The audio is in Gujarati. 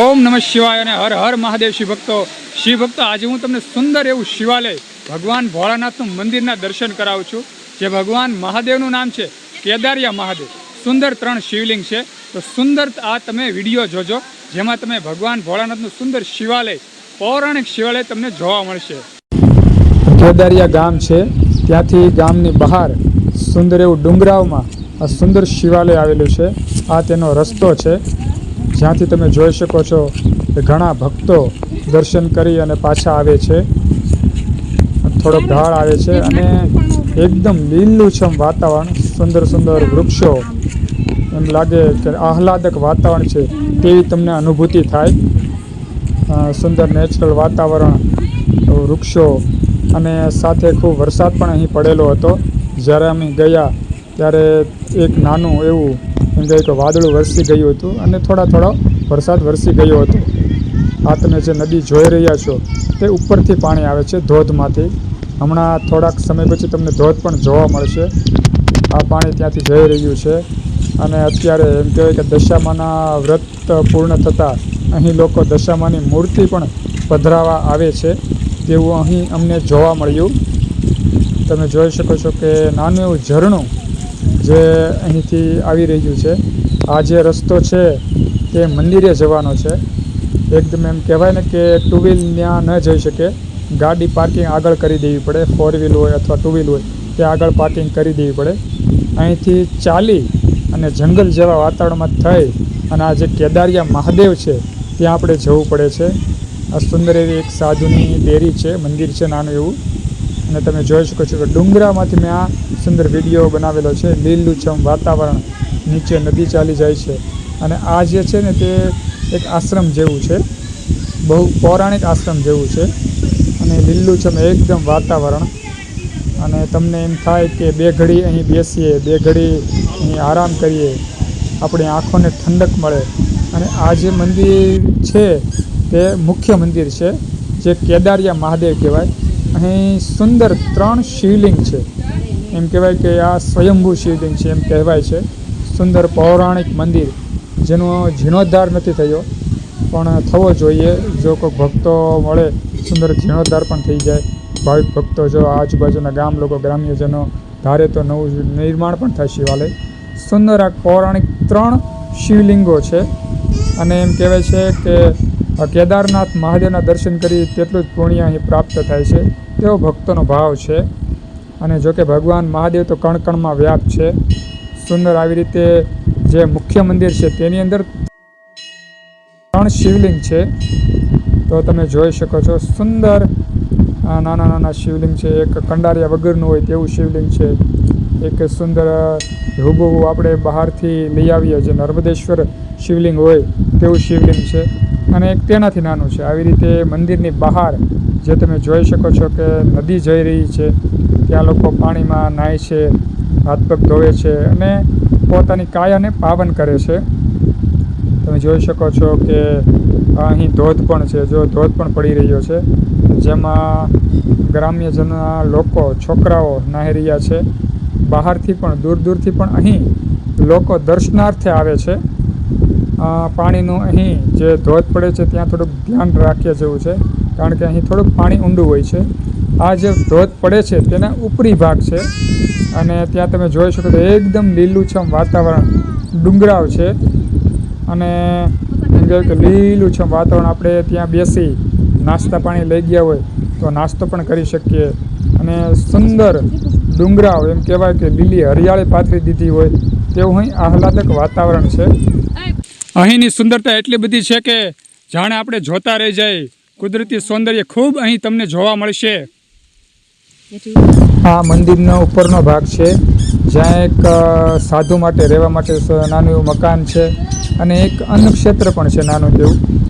ઓમ નમઃ શિવાય અને હર હર મહાદેવ શિવ ભક્તો શિવ ભક્તો આજે હું તમને સુંદર એવું શિવાલય, ભગવાન ભોળાનાથનું મંદિરના દર્શન કરાવું છું, જે ભગવાન મહાદેવનું નામ છે, કેદારિયા મહાદેવ. સુંદર ત્રણ શિવલિંગ છે, તો સુંદર આ તમે વીડિયો જોજો, જેમાં તમે ભગવાન ભોળાનાથનું સુંદર શિવાલય, પૌરાણિક શિવાલય તમને જોવા મળશે. કેદારિયા ગામ છે, ત્યાંથી ગામની બહાર સુંદર એવું ડુંગરાવમાં આ સુંદર શિવાલય આવેલું છે, આ તેનો રસ્તો છે જ્યાંથી તમે જોઈ શકો છો કે ઘણા ભક્તો દર્શન કરી અને પાછા આવે છે. થોડોક ઢાળ આવે છે અને એકદમ લીલુંછમ વાતાવરણ, સુંદર સુંદર વૃક્ષો. એમ લાગે કે આહલાદક વાતાવરણ છે તેવી તમને અનુભૂતિ થાય. સુંદર નેચરલ વાતાવરણ, વૃક્ષો અને સાથે ખૂબ વરસાદ પણ અહીં પડેલો હતો. જ્યારે અમે ગયા ત્યારે એક નાનું એવું કહેવાય કે વાદળું વરસી ગયું હતું અને થોડા થોડો વરસાદ વરસી ગયો હતો. આ તમે જે નદી જોઈ રહ્યા છો, તે ઉપરથી પાણી આવે છે ધોધમાંથી. હમણાં થોડાક સમય પછી તમને ધોધ પણ જોવા મળશે. આ પાણી ત્યાંથી જઈ રહ્યું છે અને અત્યારે એમ કહેવાય કે દશામાના વ્રત પૂર્ણ થતાં અહીં લોકો દશામાની મૂર્તિ પણ પધરાવા આવે છે તેવું અહીં અમને જોવા મળ્યું. તમે જોઈ શકો છો કે નાનું એવું ઝરણું જે અહીંથી આવી રહ્યું છે. આ જે રસ્તો છે તે મંદિરે જવાનો છે. એકદમ એમ કહેવાય ને કે ટુ વ્હીલ ત્યાં ન જઈ શકે. ગાડી પાર્કિંગ આગળ કરી દેવી પડે. ફોર વ્હીલ હોય અથવા ટુ વ્હીલ હોય, તે આગળ પાર્કિંગ કરી દેવી પડે. અહીંથી ચાલી અને જંગલ જેવા વાતાવરણમાં થઈ અને આ જે કેદારિયા મહાદેવ છે, ત્યાં આપણે જવું પડે છે. આ સુંદર એવી એક સાધુની ડેરી છે, મંદિર છે, નાનું એવું. અને તમે જોઈ શકો છો કે ડુંગરામાંથી મેં આ સુંદર વીડિયો બનાવેલો છે. લીલુંછમ વાતાવરણ નીચે નદી ચાલી જાય છે. અને આ જે છે ને તે એક આશ્રમ જેવું છે. બહુ પૌરાણિક આશ્રમ જેવું છે. અને લીલુંછમ એકદમ વાતાવરણ. અને તમને એમ થાય કે બે ઘડી અહીં બેસીએ, બે ઘડી અહીં આરામ કરીએ, આપણી આંખોને ઠંડક મળે. અને આ જે મંદિર છે તે મુખ્ય મંદિર છે, જે કેદારિયા મહાદેવ કહેવાય. અહીં સુંદર ત્રણ શિવલિંગ છે. એમ કહેવાય કે આ સ્વયંભૂ શિવલિંગ છે એમ કહેવાય છે. સુંદર પૌરાણિક મંદિર. જેનો જીર્ણોદ્ધાર નથી થયો. પણ થવો જોઈએ. જો કોઈ ભક્તો મળે સુંદર જીર્ણોદ્ધાર પણ થઈ જાય. ભાવિક ભક્તો જો આજુબાજુના ગામ લોકો, ગ્રામ્યજનો ધારે તો નવું નિર્માણ પણ થાય શિવાલય સુંદર આ પૌરાણિક ત્રણ શિવલિંગો છે. અને એમ કહેવાય છે કે કેદારનાથ મહાદેવના દર્શન કરી તેટલું જ પુણ્ય અહીં પ્રાપ્ત થાય છે. તેવો ભક્તોનો ભાવ છે. અને જો કે ભગવાન મહાદેવ તો કણકણમાં વ્યાપ છે. સુંદર આવી રીતે જે મુખ્ય મંદિર છે તેની અંદર ત્રણ શિવલિંગ છે. તો તમે જોઈ શકો છો સુંદર નાના નાના શિવલિંગ છે. એક કંડારિયા વગરનું હોય તેવું શિવલિંગ છે. એક સુંદર હુબહુ આપણે બહારથી લઈ આવીએ જે નર્મદેશ્વર શિવલિંગ હોય તેવું શિવલિંગ છે. અને એક તેનાથી નાનું છે. આવી રીતે મંદિરની બહાર જે તમે જોઈ શકો છો કે નદી જઈ રહી છે, ત્યાં લોકો પાણીમાં નાય છે, હાથ પગ ધોવે છે અને પોતાની કાયાને પાવન કરે છે. તમે જોઈ શકો છો કે અહીં ધોધ પણ છે. જો ધોધ પણ પડી રહ્યો છે, જેમાં ગ્રામ્યજનના લોકો, છોકરાઓ નાહી રહ્યા છે. બહારથી પણ દૂર દૂરથી પણ અહીં લોકો દર્શનાર્થે આવે છે. પાણીનું અહીં જે ધોધ પડે છે, ત્યાં થોડુંક ધ્યાન રાખ્યા જેવું છે, કારણ કે અહીં થોડુંક પાણી ઊંડું હોય છે. આ જે ધોધ પડે છે, તેના ઉપરી ભાગ છે. અને ત્યાં તમે જોઈ શકો તો એકદમ લીલુંછમ વાતાવરણ ડુંગરાવ છે. અને લીલુંછમ વાતાવરણ આપણે ત્યાં બેસી નાસ્તા પાણી લઈ ગયા હોય, તો નાસ્તો પણ કરી શકીએ. અને સુંદર ડુંગરાવ, એમ કહેવાય કે લીલી હરિયાળી પાથરી દીધી હોય, તેવું અહીં આહલાદક વાતાવરણ છે. અહીંની સુંદરતા એટલી બધી છે કે જાણે આપણે જોતા રહી જાય. કુદરતી સૌંદર્ય ખૂબ અહીં તમને જોવા મળશે. આ મંદિરનો ઉપરનો ભાગ છે. જ્યાં એક સાધુ માટે રહેવા માટે નાનું એવું મકાન છે અને એક અન્નક્ષેત્ર પણ છે નાનું તેવું.